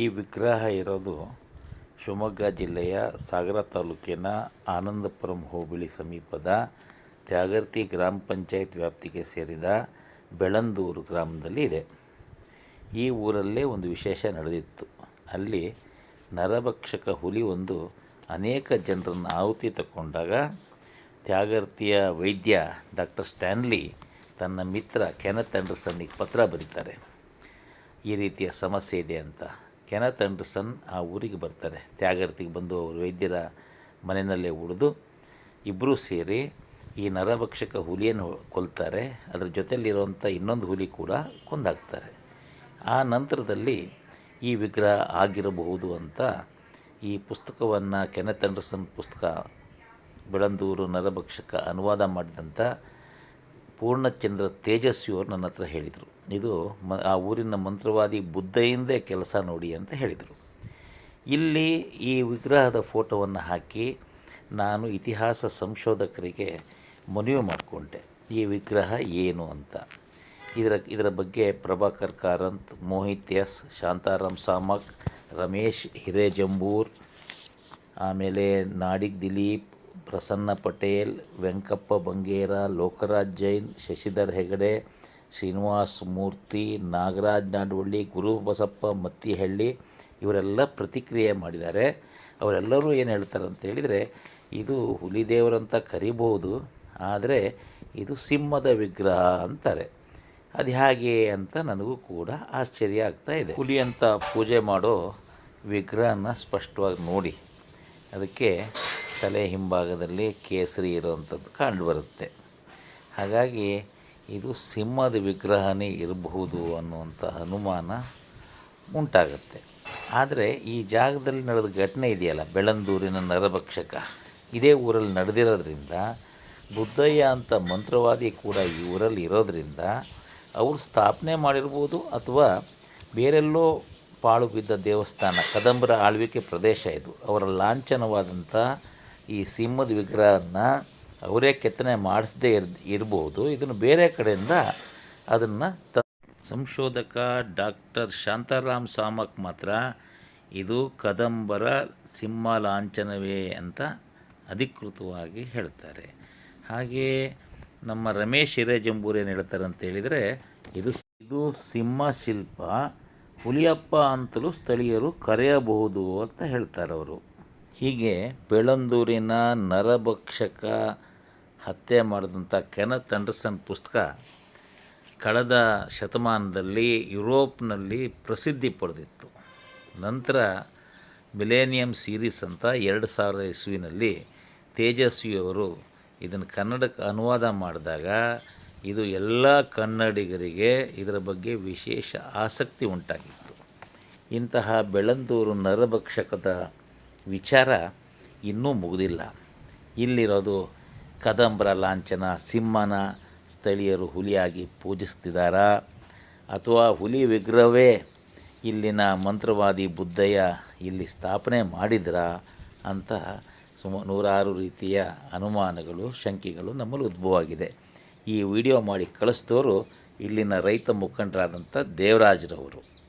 ಈ ವಿಗ್ರಹ ಇರೋದು ಶಿವಮೊಗ್ಗ ಜಿಲ್ಲೆಯ ಸಾಗರ ತಾಲೂಕಿನ ಆನಂದಪುರಂ ಹೋಬಳಿ ಸಮೀಪದ ತ್ಯಾಗರ್ತಿ ಗ್ರಾಮ ಪಂಚಾಯತ್ ವ್ಯಾಪ್ತಿಗೆ ಸೇರಿದ ಬೆಳಂದೂರು ಗ್ರಾಮದಲ್ಲಿ ಇದೆ. ಈ ಊರಲ್ಲೇ ಒಂದು ವಿಶೇಷ ನಡೆದಿತ್ತು. ಅಲ್ಲಿ ನರಭಕ್ಷಕ ಹುಲಿ ಒಂದು ಅನೇಕ ಜನರನ್ನು ಆಹುತಿ ತಗೊಂಡಾಗ ತ್ಯಾಗರ್ತಿಯ ವೈದ್ಯ ಡಾಕ್ಟರ್ ಸ್ಟ್ಯಾನ್ಲಿ ತನ್ನ ಮಿತ್ರ ಕೆನತ್ ಆ್ಯಂಡರ್ಸನ್ನಿಗೆ ಪತ್ರ ಬರೀತಾರೆ. ಈ ರೀತಿಯ ಸಮಸ್ಯೆ ಇದೆ ಅಂತ. ಕೆನತ್ ಆ್ಯಂಡರ್ಸನ್ ಆ ಊರಿಗೆ ಬರ್ತಾರೆ. ತ್ಯಾಗರ್ತಿಗೆ ಬಂದು ಅವರು ವೈದ್ಯರ ಮನೆಯಲ್ಲೇ ಉಳಿದು ಇಬ್ಬರೂ ಸೇರಿ ಈ ನರಭಕ್ಷಕ ಹುಲಿಯನ್ನು ಕೊಲ್ತಾರೆ. ಅದರ ಜೊತೆಯಲ್ಲಿರುವಂಥ ಇನ್ನೊಂದು ಹುಲಿ ಕೂಡ ಕೊಂದಾಕ್ತಾರೆ ಆ ನಂತರದಲ್ಲಿ ಈ ವಿಗ್ರಹ ಆಗಿರಬಹುದು ಅಂತ ಈ ಪುಸ್ತಕವನ್ನು ಕೆನತ್ ಆ್ಯಂಡರ್ಸನ್ ಪುಸ್ತಕ ಬೆಳಂದೂರು ನರಭಕ್ಷಕ ಅನುವಾದ ಮಾಡಿದಂಥ ಪೂರ್ಣಚಂದ್ರ ತೇಜಸ್ವಿಯವರು ನನ್ನ ಹತ್ರ ಹೇಳಿದರು. ಇದು ಮ, ಆ ಊರಿನ ಮಂತ್ರವಾದಿ ಬುದ್ಧೆಯಿಂದೇ ಕೆಲಸ ನೋಡಿ ಅಂತ ಹೇಳಿದರು. ಇಲ್ಲಿ ಈ ವಿಗ್ರಹದ ಫೋಟೋವನ್ನು ಹಾಕಿ ನಾನು ಇತಿಹಾಸ ಸಂಶೋಧಕರಿಗೆ ಮನವಿ ಮಾಡಿಕೊಂಡೆ. ಈ ವಿಗ್ರಹ ಏನು ಅಂತ. ಇದರ ಇದರ ಬಗ್ಗೆ ಪ್ರಭಾಕರ್ ಕಾರಂತ್, ಮೋಹಿತ್ ಎಸ್, ಶಾಂತಾರಾಮ್ ಸಾಮಕ್, ರಮೇಶ್ ಹಿರೇಜಂಬೂರ್, ಆಮೇಲೆ ನಾಡಿಗ್ ದಿಲೀಪ್ ಪ್ರಸನ್ನ ಪಟೇಲ್, ವೆಂಕಪ್ಪ ಬಂಗೇರ, ಲೋಕರಾಜ್ ಜೈನ್, ಶಶಿಧರ್ ಹೆಗಡೆ, ಶ್ರೀನಿವಾಸ್ ಮೂರ್ತಿ, ನಾಗರಾಜ್ ನಾಡವಳ್ಳಿ, ಗುರು ಬಸಪ್ಪ ಮತ್ತಿಹಳ್ಳಿ ಇವರೆಲ್ಲ ಪ್ರತಿಕ್ರಿಯೆ ಮಾಡಿದ್ದಾರೆ. ಅವರೆಲ್ಲರೂ ಏನು ಹೇಳ್ತಾರೆ ಅಂತ ಹೇಳಿದರೆ, ಇದು ಹುಲಿದೇವರಂತ ಕರಿಬೋದು, ಆದರೆ ಇದು ಸಿಂಹದ ವಿಗ್ರಹ ಅಂತಾರೆ. ಅದು ಹೇಗೆ ಅಂತ ನನಗೂ ಕೂಡ ಆಶ್ಚರ್ಯ ಆಗ್ತಾ ಇದೆ. ಹುಲಿ ಅಂತ ಪೂಜೆ ಮಾಡೋ ವಿಗ್ರಹನ ಸ್ಪಷ್ಟವಾಗಿ ನೋಡಿ. ಅದಕ್ಕೆ ತಲೆ ಹಿಂಭಾಗದಲ್ಲಿ ಕೇಸರಿ ಇರುವಂಥದ್ದು ಕಂಡುಬರುತ್ತೆ. ಹಾಗಾಗಿ ಇದು ಸಿಂಹದ ವಿಗ್ರಹನೇ ಇರಬಹುದು ಅನ್ನುವಂಥ ಅನುಮಾನ ಉಂಟಾಗುತ್ತೆ. ಆದರೆ ಈ ಜಾಗದಲ್ಲಿ ನಡೆದ ಘಟನೆ ಇದೆಯಲ್ಲ ಬೆಳಂದೂರಿನ ನರಭಕ್ಷಕ, ಇದೇ ಊರಲ್ಲಿ ನಡೆದಿರೋದ್ರಿಂದ, ಬುದ್ಧಯ್ಯ ಅಂತ ಮಂತ್ರವಾದಿ ಕೂಡ ಈ ಊರಲ್ಲಿ ಇರೋದರಿಂದ ಅವರು ಸ್ಥಾಪನೆ ಮಾಡಿರ್ಬೋದು ಅಥವಾ ಬೇರೆಲ್ಲೋ ಪಾಳು ಬಿದ್ದ ದೇವಸ್ಥಾನ, ಕದಂಬರ ಆಳ್ವಿಕೆ ಪ್ರದೇಶ ಇದು, ಅವರ ಲಾಂಛನವಾದಂಥ ಈ ಸಿಂಹದ ವಿಗ್ರಹವನ್ನು ಅವರೇ ಕೆತ್ತನೆ ಮಾಡಿಸದೇ ಇರ್, ಇರ್ಬೋದು. ಇದನ್ನು ಬೇರೆ ಕಡೆಯಿಂದ ಅದನ್ನು ತ, ಸಂಶೋಧಕ ಡಾಕ್ಟರ್ ಶಾಂತಾರಾಮ್ ಸಾಮಕ್ ಮಾತ್ರ ಇದು ಕದಂಬರ ಸಿಂಹ ಲಾಂಛನವೇ ಅಂತ ಅಧಿಕೃತವಾಗಿ ಹೇಳ್ತಾರೆ. ಹಾಗೆಯೇ ನಮ್ಮ ರಮೇಶ್ ಹಿರೇಜಂಬೂರ್ ಏನು ಹೇಳ್ತಾರೆ ಅಂತ ಹೇಳಿದರೆ, ಇದು ಇದು ಸಿಂಹ ಶಿಲ್ಪ ಹುಲಿಯಪ್ಪ ಅಂತಲೂ ಸ್ಥಳೀಯರು ಕರೆಯಬಹುದು ಅಂತ ಹೇಳ್ತಾರೆ ಅವರು ಹೀಗೆ ಬೆಳಂದೂರಿನ ನರಭಕ್ಷಕ ಹತ್ಯೆ ಮಾಡಿದಂಥ ಕೆನತ್ ಅಂಡರ್ಸನ್ ಪುಸ್ತಕ ಕಳೆದ ಶತಮಾನದಲ್ಲಿ ಯುರೋಪ್ನಲ್ಲಿ ಪ್ರಸಿದ್ಧಿ ಪಡೆದಿತ್ತು. ನಂತರ ಮಿಲೇನಿಯಂ ಸೀರೀಸ್ ಅಂತ ಎರಡು ಸಾವಿರ ಇಸ್ವಿನಲ್ಲಿ ತೇಜಸ್ವಿಯವರು ಇದನ್ನು ಕನ್ನಡಕ್ಕೆ ಅನುವಾದ ಮಾಡಿದಾಗ ಇದು ಎಲ್ಲ ಕನ್ನಡಿಗರಿಗೆ ಇದರ ಬಗ್ಗೆ ವಿಶೇಷ ಆಸಕ್ತಿ ಉಂಟಾಗಿತ್ತು. ಇಂತಹ ಬೆಳಂದೂರು ನರಭಕ್ಷಕದ ವಿಚಾರ ಇನ್ನೂ ಮುಗಿದಿಲ್ಲ. ಇಲ್ಲಿರೋದು ಕದಂಬರ ಲಾಂಛನ, ಸಿಂಹನ ಸ್ಥಳೀಯರು ಹುಲಿಯಾಗಿ ಪೂಜಿಸ್ತಿದ್ದಾರಾ ಅಥವಾ ಹುಲಿ ವಿಗ್ರಹವೇ ಇಲ್ಲಿನ ಮಂತ್ರವಾದಿ ಬುದ್ಧಯ್ಯ ಇಲ್ಲಿ ಸ್ಥಾಪನೆ ಮಾಡಿದ್ರಾ? ಅಂತ ಸುಮ, ನೂರಾರು ರೀತಿಯ ಅನುಮಾನಗಳು, ಶಂಕೆಗಳು ನಮ್ಮಲ್ಲಿ ಉದ್ಭವವಾಗಿದೆ. ಈ ವಿಡಿಯೋ ಮಾಡಿ ಕಳಿಸಿದವರು ಇಲ್ಲಿನ ರೈತ ಮುಖಂಡರಾದಂಥ ದೇವರಾಜ್ರವರು.